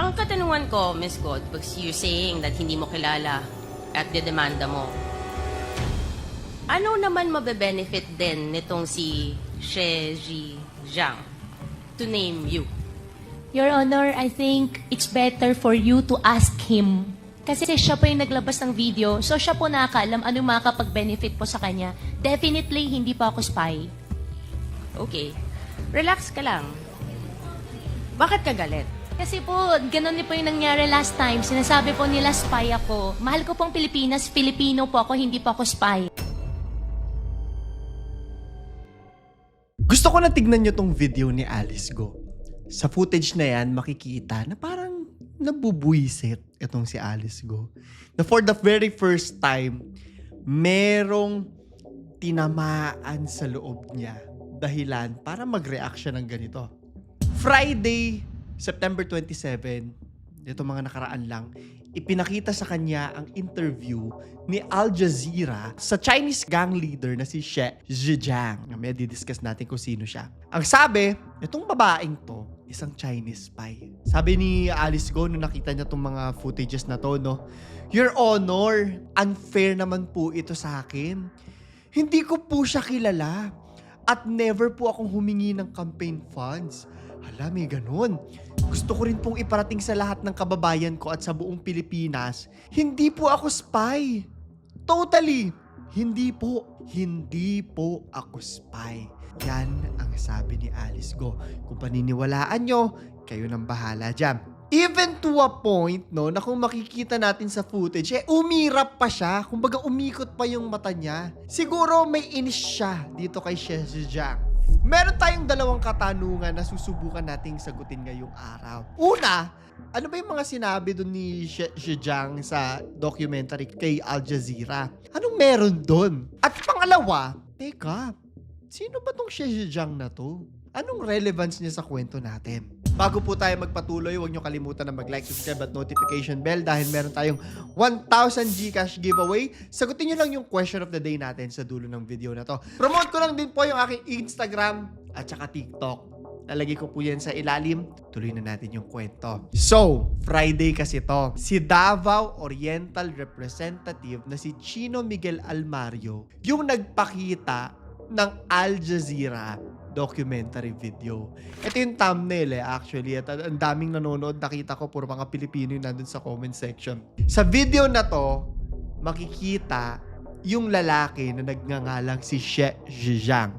Ang katanungan ko, Miss God, pag you're saying that hindi mo kilala at dedemanda mo, ano naman mabe-benefit din nitong si She Ji Zhang to name you? Your Honor, I think it's better for you to ask him. Kasi siya po yung naglabas ng video, so siya po nakakaalam anong makakapag-benefit po sa kanya. Definitely, hindi po ako spy. Okay. Relax ka lang. Bakit ka galit? Kasi po, ganun din po yung nangyari last time. Sinasabi po nila spy ako. Mahal ko pong Pilipinas, Filipino po ako, hindi po ako spy. Gusto ko na tignan nyo tong video ni Alice Go. Sa footage na yan, makikita na parang nabubuisit itong si Alice Go. Na for the very first time, merong tinamaan sa loob niya dahilan para mag-react siya ng ganito. Friday, September 27, ito mga nakaraan lang, ipinakita sa kanya ang interview ni Al Jazeera sa Chinese gang leader na si She Zhejiang. May discuss natin kung sino siya. Ang sabi, itong babaeng to, isang Chinese spy. Sabi ni Alice Go nung nakita niya itong mga footages na to, no? Your Honor, unfair naman po ito sa akin. Hindi ko po siya kilala. At never po akong humingi ng campaign funds. Hala, may ganun. Gusto ko rin pong iparating sa lahat ng kababayan ko at sa buong Pilipinas, hindi po ako spy. Totally. Hindi po. Hindi po ako spy. Yan ang sabi ni Alice Go. Kung paniniwalaan nyo, kayo nang bahala dyan. Even to a point, no, na kung makikita natin sa footage, eh, umirap pa siya. Kumbaga, umikot pa yung mata niya. Siguro may inis siya dito kay Xie Zhejiang. Meron tayong dalawang katanungan na susubukan nating sagutin ngayong araw. Una, ano ba yung mga sinabi doon ni Zhejiang sa documentary kay Al Jazeera? Anong meron doon? At pangalawa, teka, sino ba tong Zhejiang na to? Anong relevance niya sa kwento natin? Bago po tayo magpatuloy, huwag niyo kalimutan na mag-like, subscribe at notification bell dahil meron tayong 1,000 Gcash giveaway. Sagutin niyo lang yung question of the day natin sa dulo ng video na to. Promote ko lang din po yung aking Instagram at saka TikTok. Lalagay ko po yan sa ilalim. Tuloy na natin yung kwento. So, Friday kasi to. Si Davao Oriental Representative na si Chino Miguel Almario yung nagpakita ng Al Jazeera documentary video. Ito yung thumbnail eh, actually. At ang daming nanonood, nakita ko, puro mga Pilipino yung nandun sa comment section. Sa video na to, makikita yung lalaki na nagngangalang si Xie Zhejiang.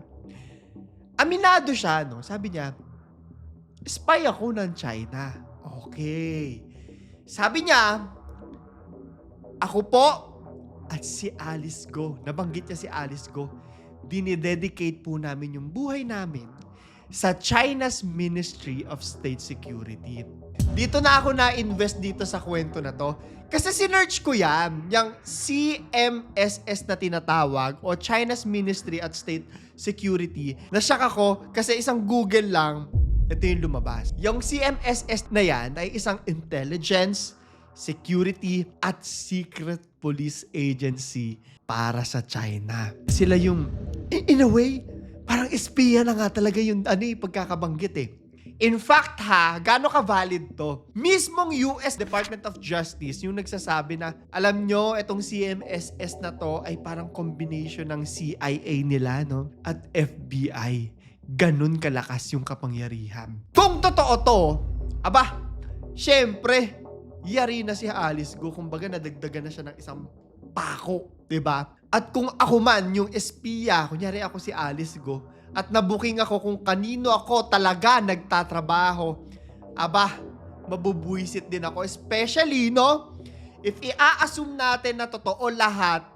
Aminado siya, no? Sabi niya, spy ako ng China. Okay. Sabi niya, ako po at si Alice Go. Nabanggit niya si Alice Go dinidedicate po namin yung buhay namin sa China's Ministry of State Security. Dito na ako na-invest dito sa kwento na to. Kasi sinerch ko yan, yung CMSS na tinatawag o China's Ministry at State Security. Nasyak ako kasi isang Google lang, ito yung lumabas. Yung CMSS na yan ay isang intelligence, security, at secret police agency para sa China. Sila yung, in, a way, parang espiya na nga talaga yung ano, eh, pagkakabanggit eh. In fact ha, gaano ka valid to? Mismong US Department of Justice yung nagsasabi na, alam nyo, itong CMSS na to ay parang combination ng CIA nila, no? At FBI. Ganun kalakas yung kapangyarihan. Kung totoo to, aba, syempre, yari na si Alice Go. Kumbaga, nadagdagan na siya ng isang pako, 'di ba? At kung ako man yung espiya, kunyari ako si Alice Go, at nabuking ako kung kanino ako talaga nagtatrabaho, aba, mabubuisit din ako. Especially, no? If i-assume natin na totoo lahat,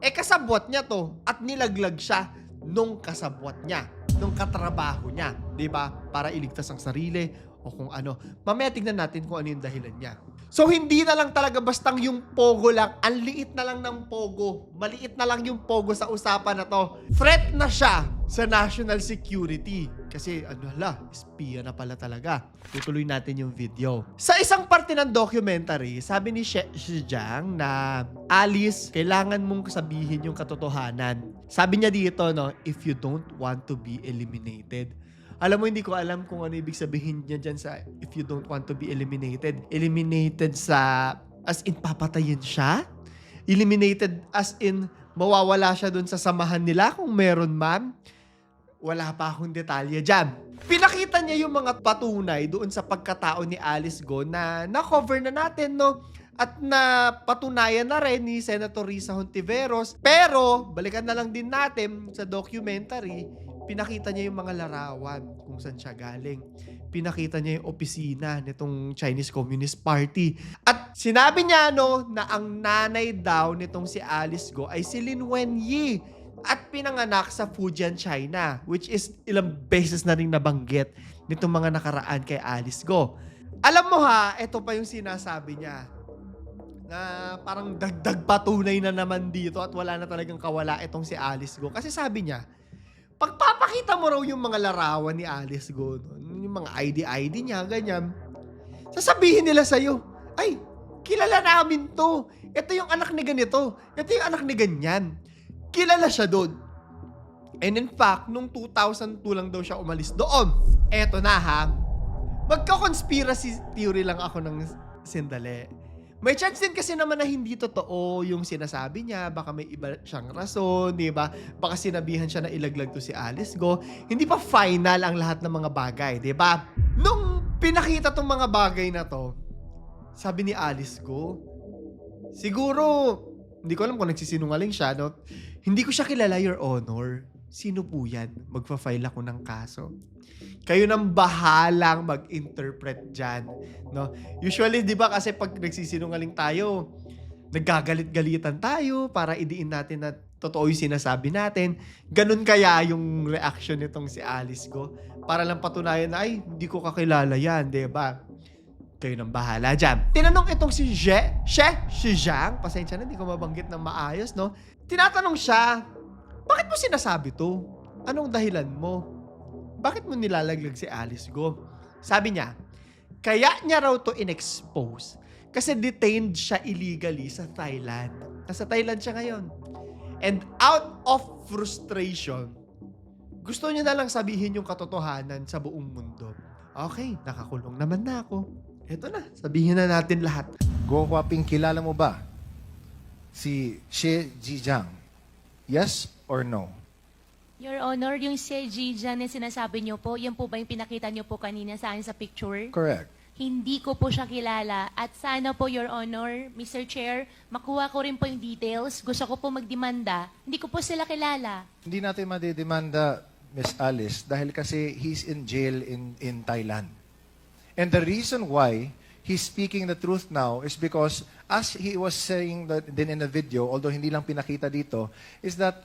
eh kasabwat niya to at nilaglag siya nung kasabwat niya, nung katrabaho niya, 'di ba? Para iligtas ang sarili o kung ano. Mamaya tignan natin kung ano yung dahilan niya. So hindi na lang talaga bastang yung pogo lang, ang liit na lang ng pogo. Maliit na lang yung pogo sa usapan na to. Threat na siya sa national security. Kasi ano hala, espiya na pala talaga. Tutuloy natin yung video. Sa isang parte ng documentary, sabi ni Xie Zhejiang na Alice, kailangan mong sabihin yung katotohanan. Sabi niya dito, no, if you don't want to be eliminated. Alam mo, hindi ko alam kung ano ibig sabihin niya dyan sa if you don't want to be eliminated. Eliminated sa, as in papatayin siya? Eliminated as in mawawala siya dun sa samahan nila kung meron man? Wala pa akong detalye dyan. Pinakita niya yung mga patunay doon sa pagkatao ni Alice Go na na-cover na natin, no? At na patunayan na rin ni Senator Risa Hontiveros. Pero, balikan na lang din natin sa documentary, pinakita niya yung mga larawan kung saan siya galing. Pinakita niya yung opisina nitong Chinese Communist Party. At sinabi niya no, na ang nanay daw nitong si Alice Go ay si Lin Wenyi at pinanganak sa Fujian, China, which is ilang beses na rin nabanggit nitong mga nakaraan kay Alice Go. Alam mo ha, ito pa yung sinasabi niya na parang dagdag patunay na naman dito at wala na talagang kawala itong si Alice Go. Kasi sabi niya, pagpapakita mo raw yung mga larawan ni Alice Go, yung mga ID-ID niya, ganyan, sasabihin nila sa'yo, ay, kilala namin to. Ito yung anak ni ganito. Ito yung anak ni ganyan. Kilala siya doon. And in fact, nung 2002 lang daw siya umalis doon. Eto na ha. Magka-conspiracy theory lang ako ng sindali. May chance din kasi naman na hindi totoo yung sinasabi niya. Baka may iba siyang rason, di ba? Baka sinabihan siya na ilaglag to si Alice Go. Hindi pa final ang lahat ng mga bagay, di ba? Nung pinakita tong mga bagay na to, sabi ni Alice Go, siguro, hindi ko alam kung nagsisinungaling siya, no? Hindi ko siya kilala, Your Honor. Sino po yan? Magfa-file ako ng kaso. Kayo nang bahalang mag-interpret dyan. No? Usually, di ba kasi pag nagsisinungaling tayo, naggagalit-galitan tayo para idiin natin na totoo yung sinasabi natin. Ganun kaya yung reaction nitong si Alice ko. Para lang patunayan na, ay, hindi ko kakilala yan, di ba? Kayo nang bahala dyan. Tinanong itong si Je, She, si Zhang, pasensya na, hindi ko mabanggit ng maayos, no? Tinatanong siya, bakit mo sinasabi to? Anong dahilan mo? Bakit mo nilalaglag si Alice Go? Sabi niya, kaya niya raw to inexpose kasi detained siya illegally sa Thailand. Nasa Thailand siya ngayon. And out of frustration, gusto niya na lang sabihin yung katotohanan sa buong mundo. Okay, nakakulong naman na ako. Eto na, sabihin na natin lahat. Go Huaping, kilala mo ba si Xie Jijiang? Yes or no? Your Honor, yung si Jijan na sinasabi niyo po, yan po ba yung pinakita niyo po kanina sa akin sa picture? Correct. Hindi ko po siya kilala. At sana po, Your Honor, Mr. Chair, makuha ko rin po yung details. Gusto ko po magdemanda. Hindi ko po sila kilala. Hindi natin madidemanda, Miss Alice, dahil kasi he's in jail in, in Thailand. And the reason why he's speaking the truth now is because, as he was saying that din in the video, although hindi lang pinakita dito, is that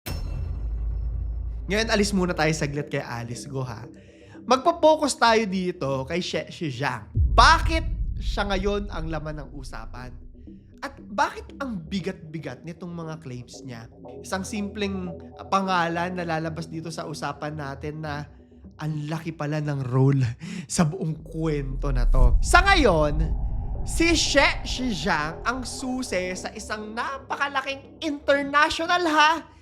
Ngayon, alis muna tayo saglit kay Alice Go ha. Magpo-focus tayo dito kay She Shi Zhang. Bakit siya ngayon ang laman ng usapan? At bakit ang bigat-bigat nitong mga claims niya? Isang simpleng uh, pangalan na lalabas dito sa usapan natin na ang laki pala ng role sa buong kwento na to. Sa ngayon, si She Zhang ang susi sa isang napakalaking international ha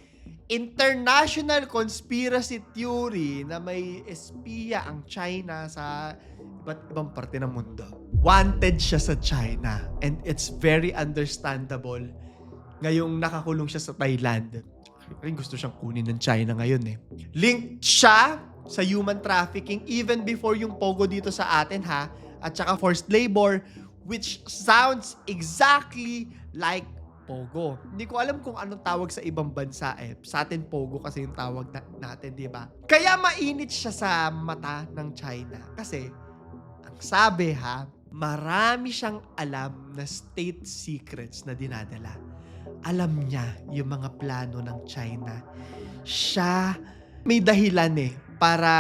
international conspiracy theory na may espiya ang China sa iba't ibang parte ng mundo. Wanted siya sa China and it's very understandable ngayong nakakulong siya sa Thailand. Rin gusto siyang kunin ng China ngayon eh. Linked siya sa human trafficking even before yung pogo dito sa atin ha at saka forced labor which sounds exactly like Pogo. Hindi ko alam kung anong tawag sa ibang bansa eh. Sa atin, Pogo kasi yung tawag na- natin, di ba? Kaya mainit siya sa mata ng China. Kasi, ang sabi ha, marami siyang alam na state secrets na dinadala. Alam niya yung mga plano ng China. Siya, may dahilan eh, para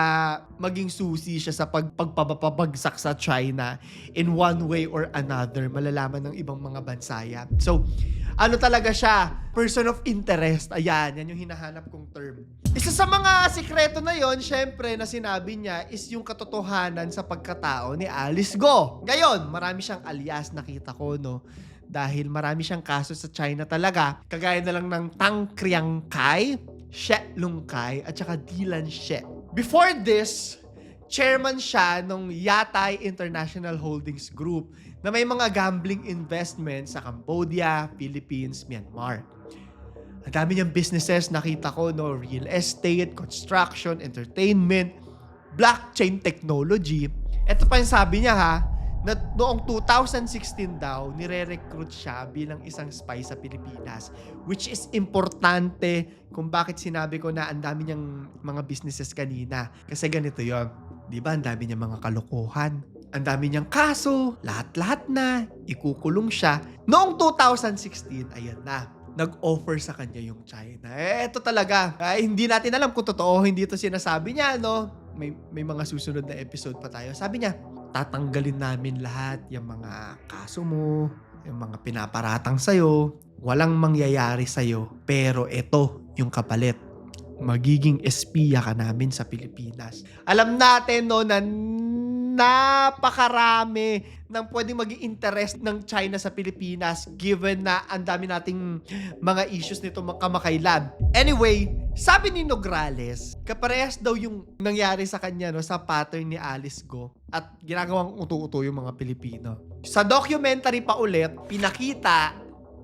maging susi siya sa pag, pagpapabagsak sa China in one way or another. Malalaman ng ibang mga bansa yan. So, ano talaga siya? Person of interest. Ayan, yan yung hinahanap kong term. Isa sa mga sikreto na yon, syempre, na sinabi niya is yung katotohanan sa pagkatao ni Alice Go. Ngayon, marami siyang alias nakita ko, no? Dahil marami siyang kaso sa China talaga. Kagaya na lang ng Tang Kriang Kai, She Lung Kai, at saka Dilan She. Before this, chairman siya ng Yatay International Holdings Group na may mga gambling investments sa Cambodia, Philippines, Myanmar. Ang dami niyang businesses nakita ko, no? Real estate, construction, entertainment, blockchain technology. Ito pa yung sabi niya ha, na noong 2016 daw, nire-recruit siya bilang isang spy sa Pilipinas. Which is importante kung bakit sinabi ko na ang dami niyang mga businesses kanina. Kasi ganito yon Di ba? Ang dami niyang mga kalokohan. Ang dami niyang kaso. Lahat-lahat na. Ikukulong siya. Noong 2016, ayan na nag-offer sa kanya yung China. Eh, ito talaga. Ay, hindi natin alam kung totoo, hindi ito sinasabi niya, no? May, may mga susunod na episode pa tayo. Sabi niya, tatanggalin namin lahat yung mga kaso mo, yung mga pinaparatang sa'yo, walang mangyayari sa'yo, pero ito yung kapalit. Magiging espiya ka namin sa Pilipinas. Alam natin, no, na napakarami ng pwedeng maging interest ng China sa Pilipinas given na ang dami nating mga issues nito kamakailan. Anyway, sabi ni Nograles, kaparehas daw yung nangyari sa kanya no, sa pattern ni Alice Go at ginagawang uto-uto yung mga Pilipino. Sa documentary pa ulit, pinakita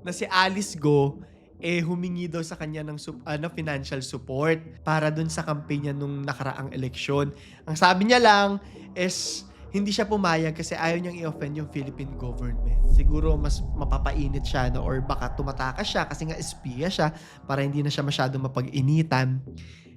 na si Alice Go eh humingi daw sa kanya ng sup- ano, financial support para dun sa kampanya nung nakaraang eleksyon. Ang sabi niya lang is hindi siya pumayag kasi ayaw niyang i-offend yung Philippine government. Siguro mas mapapainit siya no? or baka tumatakas siya kasi nga espiya siya para hindi na siya masyado mapag-initan.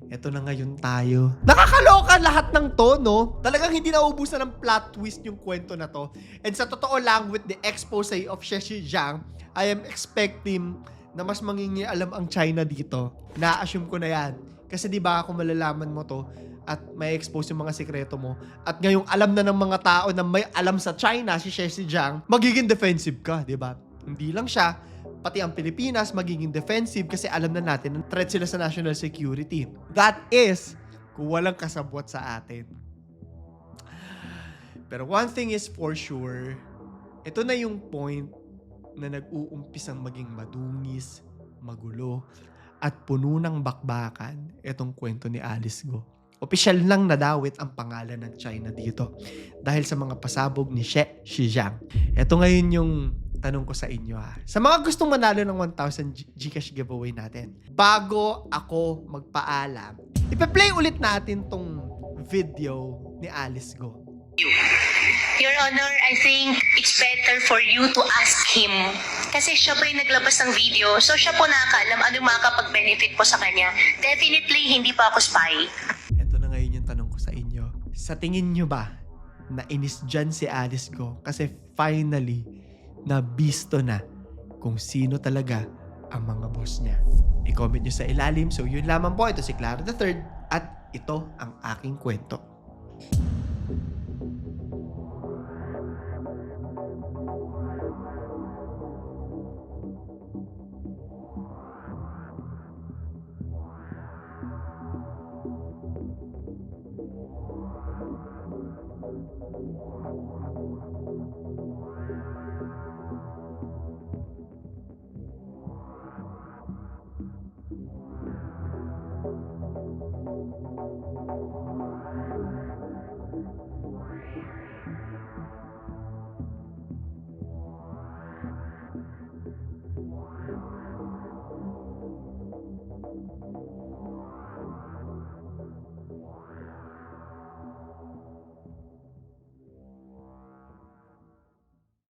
Eto na ngayon tayo. Nakakaloka lahat ng to, no? Talagang hindi nauubusan ng plot twist yung kwento na to. And sa totoo lang, with the expose of Xi Jiang, I am expecting na mas mangingi alam ang China dito. Na-assume ko na yan. Kasi di ba kung malalaman mo to at may expose yung mga sikreto mo at ngayong alam na ng mga tao na may alam sa China si Xi Jiang, magiging defensive ka, di ba? Hindi lang siya, pati ang Pilipinas magiging defensive kasi alam na natin na threat sila sa national security. That is kung walang kasabwat sa atin. Pero one thing is for sure, ito na yung point na nag-uumpisang maging madungis, magulo, at puno ng bakbakan itong kwento ni Alice Go. Opisyal lang nadawit ang pangalan ng China dito dahil sa mga pasabog ni Xi Jinping. Ito ngayon yung tanong ko sa inyo ha. Sa mga gustong manalo ng 1,000 G- Gcash giveaway natin, bago ako magpaalam, ipe-play ulit natin tong video ni Alice Go. Your Honor, I think it's better for you to ask him. Kasi siya pa yung naglabas ng video, so siya po nakakaalam anong makakapag-benefit po sa kanya. Definitely, hindi pa ako spy. Ito na ngayon yung tanong ko sa inyo. Sa tingin nyo ba na inis dyan si Alice Go kasi finally na bisto na kung sino talaga ang mga boss niya. I-comment nyo sa ilalim. So yun lamang po. Ito si Clara the Third at ito ang aking kwento.